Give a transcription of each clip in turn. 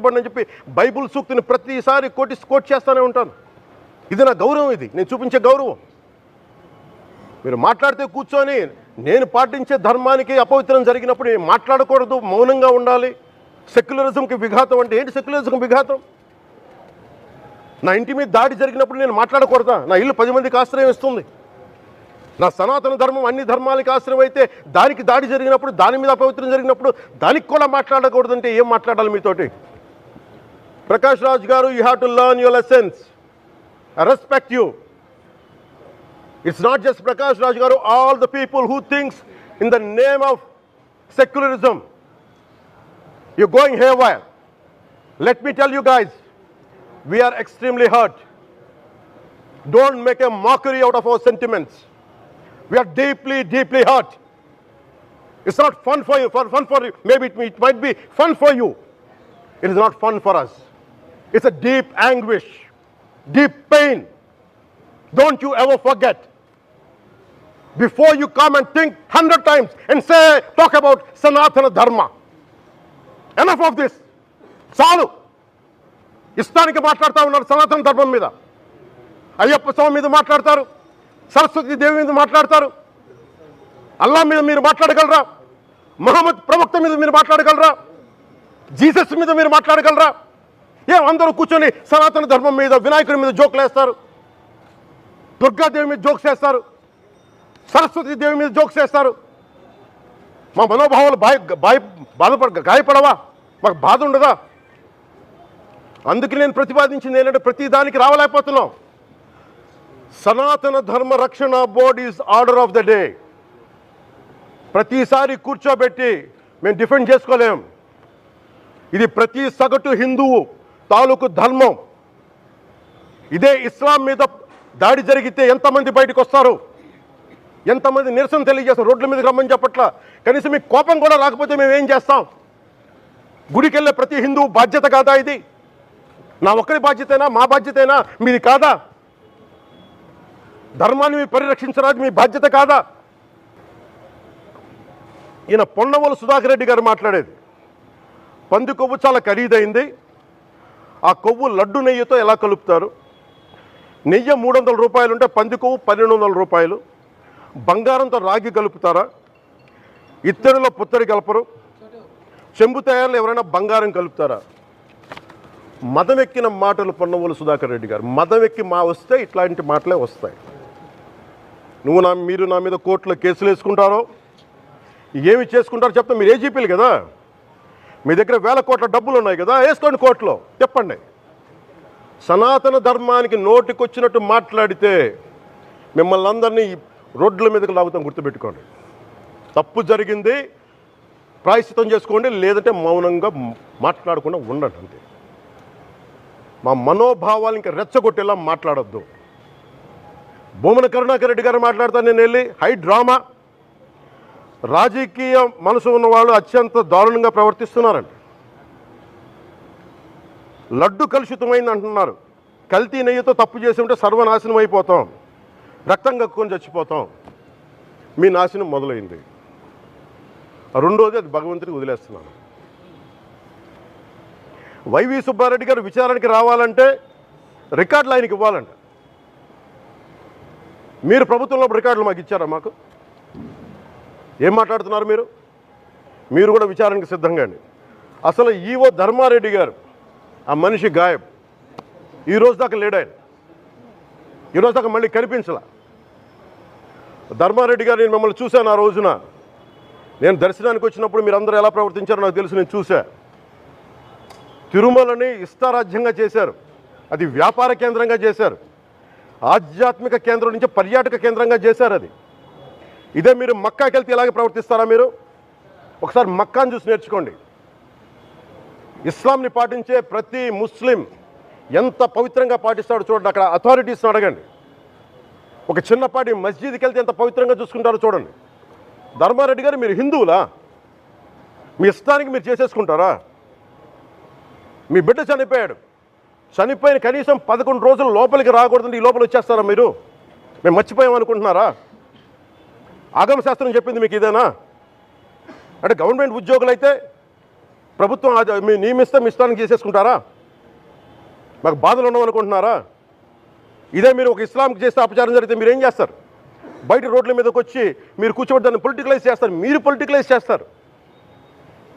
కట్టబడినని చెప్పి బైబుల్ సూక్తిని ప్రతిసారి కోటి కోట్ చేస్తూనే ఉంటాను. ఇది నా గౌరవం ఇది. నేను చూపించే గౌరవం. మీరు మాట్లాడితే కూర్చొని నేను పాటించే ధర్మానికి అపవిత్రం జరిగినప్పుడు నేను మాట్లాడకూడదు మౌనంగా ఉండాలి. సెక్యులరిజంకి విఘాతం అంటే ఏంటి సెక్యులరిజంకి విఘాతం? నా ఇంటి మీద దాడి జరిగినప్పుడు నేను మాట్లాడకూడదా? నా ఇల్లు పది మందికి ఆశ్రయం ఇస్తుంది. నా సనాతన ధర్మం అన్ని ధర్మాలకి ఆశ్రయం అయితే దానికి దాడి జరిగినప్పుడు దాని మీద అపవిత్రం జరిగినప్పుడు దానికి కూడా మాట్లాడకూడదంటే ఏం మాట్లాడాలి మీతోటి? Prakash Raj Garu, you have to learn your lessons. I respect you. It's not just Prakash Raj Garu, all the people who thinks in the name of secularism. You're going haywire. Let me tell you guys, we are extremely hurt. Don't make a mockery out of our sentiments. We are deeply, deeply hurt. It's not fun for you, fun, fun for you. Maybe it, it might be fun for you. It is not fun for us. It's a deep anguish, deep pain. Don't you ever forget. Before you come and think hundred times and say, talk about Sanatana Dharma. Enough of this. చాలు ఇష్టానికి మాట్లాడుతూ ఉన్నారు సనాతన ధర్మం మీద అయ్యప్ప స్వామి మీద మాట్లాడతారు సరస్వతి దేవి మీద మాట్లాడతారు అల్లా మీద మీరు మాట్లాడగలరా మహమ్మద్ ప్రవక్త మీద మీరు మాట్లాడగలరా జీసస్ మీద మీరు మాట్లాడగలరా ఏం అందరూ కూర్చొని సనాతన ధర్మం మీద వినాయకుడి మీద జోకులు వేస్తారు? దుర్గాదేవి మీద జోక్స్ వేస్తారు? సరస్వతి దేవి మీద జోక్స్ వేస్తారు? మా మనోభావాలు బాయ్ బాయ్ బాధపడ గాయపడవా? మాకు బాధ ఉండదా? అందుకే నేను ప్రతిపాదించింది ఏంటంటే ప్రతి దానికి రావలేకపోతున్నాం. Sanatana Dharma Rakshana board is order of the day. ప్రతిసారి కూర్చోబెట్టి మేము డిఫెండ్ చేసుకోలేం. ఇది ప్రతి సగటు హిందువు తాలూకు ధర్మం. ఇదే ఇస్లాం మీద దాడి జరిగితే ఎంతమంది బయటకు వస్తారు ఎంతమంది నిరసన తెలియజేస్తారు? రోడ్ల మీదకి రమ్మని చెప్పట్ల? కనీసం మీకు కోపం కూడా రాకపోతే మేము ఏం చేస్తాం? గుడికి వెళ్ళే ప్రతి హిందూ బాధ్యత కాదా ఇది? నా ఒక్కరి బాధ్యతేనా? మా బాధ్యతేనా? మీది కాదా? ధర్మాన్ని మీరు పరిరక్షించరాదు మీ బాధ్యత కాదా? ఈయన పొన్నవోలు సుధాకర్ రెడ్డి గారు మాట్లాడేది. పంది కొవ్వు చాలా ఖరీదైంది. ఆ కొవ్వు లడ్డు నెయ్యితో ఎలా కలుపుతారు? నెయ్యి మూడు వందల రూపాయలు ఉంటే పంది కొవ్వు పన్నెండు వందల రూపాయలు. బంగారంతో రాగి కలుపుతారా? ఇత్తడిలో పుత్తడి కలపరు. చెంబు తయారులో ఎవరైనా బంగారం కలుపుతారా? మదం ఎక్కిన మాటలు పొన్నవోలు సుధాకర్ రెడ్డి గారు. మదం ఎక్కి మా వస్తే ఇట్లాంటి మాటలే వస్తాయి. నువ్వు నా మీరు నా మీద కోర్టులో కేసులు వేసుకుంటారో ఏమి చేసుకుంటారో చెప్తే మీరు ఏజీపీలు కదా? మీ దగ్గర వేల కోట్ల డబ్బులు ఉన్నాయి కదా వేసుకోండి కోర్టులో. చెప్పండి. సనాతన ధర్మానికి నోటికొచ్చినట్టు మాట్లాడితే మిమ్మల్ని అందరినీ రోడ్ల మీదకి లాగుతాం గుర్తుపెట్టుకోండి. తప్పు జరిగింది ప్రాయశ్చితం చేసుకోండి లేదంటే మౌనంగా మాట్లాడకుండా ఉండండి అంతే. మా మనోభావాలు ఇంకా రెచ్చగొట్టేలా మాట్లాడొద్దు. భూమన కరుణాకర్ రెడ్డి గారు మాట్లాడతాను నేను వెళ్ళి హై డ్రామా. రాజకీయ మనసు ఉన్న వాళ్ళు అత్యంత దారుణంగా ప్రవర్తిస్తున్నారండి. లడ్డు కలుషితమైంది అంటున్నారు. కల్తీ నెయ్యితో తప్పు చేసి ఉంటే సర్వనాశనం అయిపోతాం. రక్తం కక్కుని చచ్చిపోతాం. మీ నాశనం మొదలైంది. రెండోది అది భగవంతుడికి వదిలేస్తున్నాను. వైవి సుబ్బారెడ్డి గారు విచారణకి రావాలంటే రికార్డులు ఆయనకి ఇవ్వాలంట. మీరు ప్రభుత్వంలో రికార్డులు మాకు ఇచ్చారా మాకు? ఏం మాట్లాడుతున్నారు మీరు? మీరు కూడా విచారణకు సిద్ధంగా అండి. అసలు ఈవో ధర్మారెడ్డి గారు ఆ మనిషి గాయం ఈ రోజు దాకా లేడు ఆయన. ఈరోజు దాకా మళ్ళీ కనిపించలా. ధర్మారెడ్డి గారు నేను మిమ్మల్ని చూశాను ఆ రోజున. నేను దర్శనానికి వచ్చినప్పుడు మీరు అందరూ ఎలా ప్రవర్తించారో నాకు తెలుసు నేను చూశా. తిరుమలని ఇష్టారాజ్యంగా చేశారు. అది వ్యాపార కేంద్రంగా చేశారు. ఆధ్యాత్మిక కేంద్రం నుంచి పర్యాటక కేంద్రంగా చేశారు అది. ఇదే మీరు మక్కాకి వెళ్తే ఇలాగే ప్రవర్తిస్తారా మీరు? ఒకసారి మక్కాను చూసి నేర్చుకోండి. ఇస్లాంని పాటించే ప్రతి ముస్లిం ఎంత పవిత్రంగా పాటిస్తాడో చూడండి అక్కడ అథారిటీస్ని అడగండి. ఒక చిన్నపాటి మస్జిద్కి వెళ్తే ఎంత పవిత్రంగా చూసుకుంటారో చూడండి. ధర్మారెడ్డి గారు మీరు హిందువులా? మీ ఇష్టానికి మీరు చేసేసుకుంటారా? మీ బిడ్డ చనిపోయాడు. చనిపోయిన కనీసం పదకొండు రోజులు లోపలికి రాకూడదండి ఈ లోపల వచ్చేస్తారా మీరు? మేము మర్చిపోయాం అనుకుంటున్నారా ఆగమ శాస్త్రం చెప్పింది మీకు ఇదేనా? అంటే గవర్నమెంట్ ఉద్యోగులు అయితే ప్రభుత్వం అది మీ నియమిస్తే మీ ఇష్టానికి చేసేసుకుంటారా? మాకు బాధలు ఉండవనుకుంటున్నారా? ఇదే మీరు ఒక ఇస్లాంకి చేస్తే అపచారం జరిగితే మీరు ఏం చేస్తారు? బయట రోడ్ల మీదకి వచ్చి మీరు కూర్చోబెట్టి దాన్ని పొలిటికలైజ్ చేస్తారు. మీరు పొలిటికలైజ్ చేస్తారు.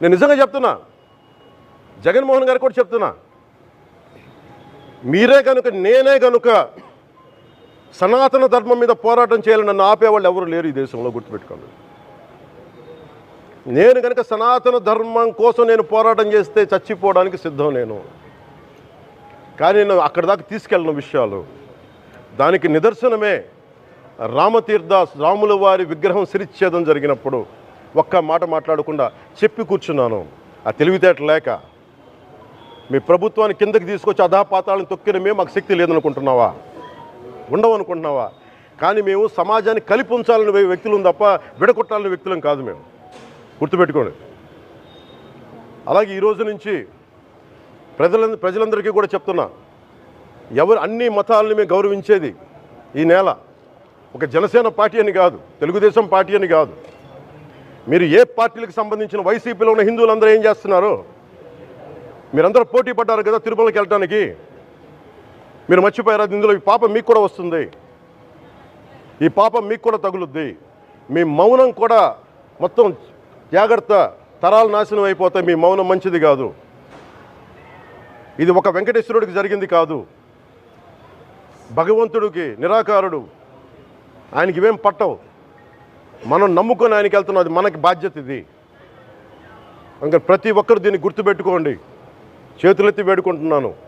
నేను నిజంగా చెప్తున్నా. జగన్మోహన్ గారు కూడా చెప్తున్నా. మీరే కనుక నేనే కనుక సనాతన ధర్మం మీద పోరాటం చేయాలని నన్ను ఆపేవాళ్ళు ఎవరు లేరు ఈ దేశంలో గుర్తుపెట్టుకోండి. నేను కనుక సనాతన ధర్మం కోసం నేను పోరాటం చేస్తే చచ్చిపోవడానికి సిద్ధం నేను. కానీ నేను అక్కడి దాకా తీసుకెళ్ళిన విషయాలు. దానికి నిదర్శనమే రామతీర్థ రాముల వారి విగ్రహం సిరిచ్ఛేదం జరిగినప్పుడు ఒక్క మాట మాట్లాడకుండా చెప్పి కూర్చున్నాను. ఆ తెలివితేట లేక. మీ ప్రభుత్వాన్ని కిందకి తీసుకొచ్చి అధాపాతాలను తొక్కిన మేము మాకు శక్తి లేదనుకుంటున్నావా? ఉండవనుకుంటున్నావా? కానీ మేము సమాజాన్ని కలిపి ఉంచాలని వ్యక్తులు వ్యక్తులం తప్ప విడగొట్టాలని వ్యక్తులం కాదు మేము. గుర్తుపెట్టుకోండి. అలాగే ఈరోజు నుంచి ప్రజల ప్రజలందరికీ కూడా చెప్తున్నా. ఎవరు అన్ని మతాలని మేము గౌరవించేది ఈ నేల ఒక జనసేన పార్టీ అని కాదు తెలుగుదేశం పార్టీ అని కాదు. మీరు ఏ పార్టీలకు సంబంధించిన వైసీపీలో ఉన్న హిందువులందరూ ఏం చేస్తున్నారు? మీరందరూ పోటీ పడ్డారు కదా తిరుమలకి వెళ్ళడానికి మీరు మర్చిపోయారు? అది ఇందులో ఈ పాపం మీకు కూడా వస్తుంది. ఈ పాపం మీకు కూడా తగులుద్ది. మీ మౌనం కూడా మొత్తం జాగ్రత్త తరాలు నాశనం అయిపోతే మీ మౌనం మంచిది కాదు. ఇది ఒక వెంకటేశ్వరుడికి జరిగింది కాదు. భగవంతుడికి నిరాకారుడు. ఆయనకి ఇవేం పట్టవు. మనం నమ్ముకొని ఆయనకి వెళ్తున్నాం. అది మనకి బాధ్యత ఇది. ఇంకా ప్రతి ఒక్కరు దీన్ని గుర్తుపెట్టుకోండి. చేతులెత్తి వేడుకుంటున్నాను.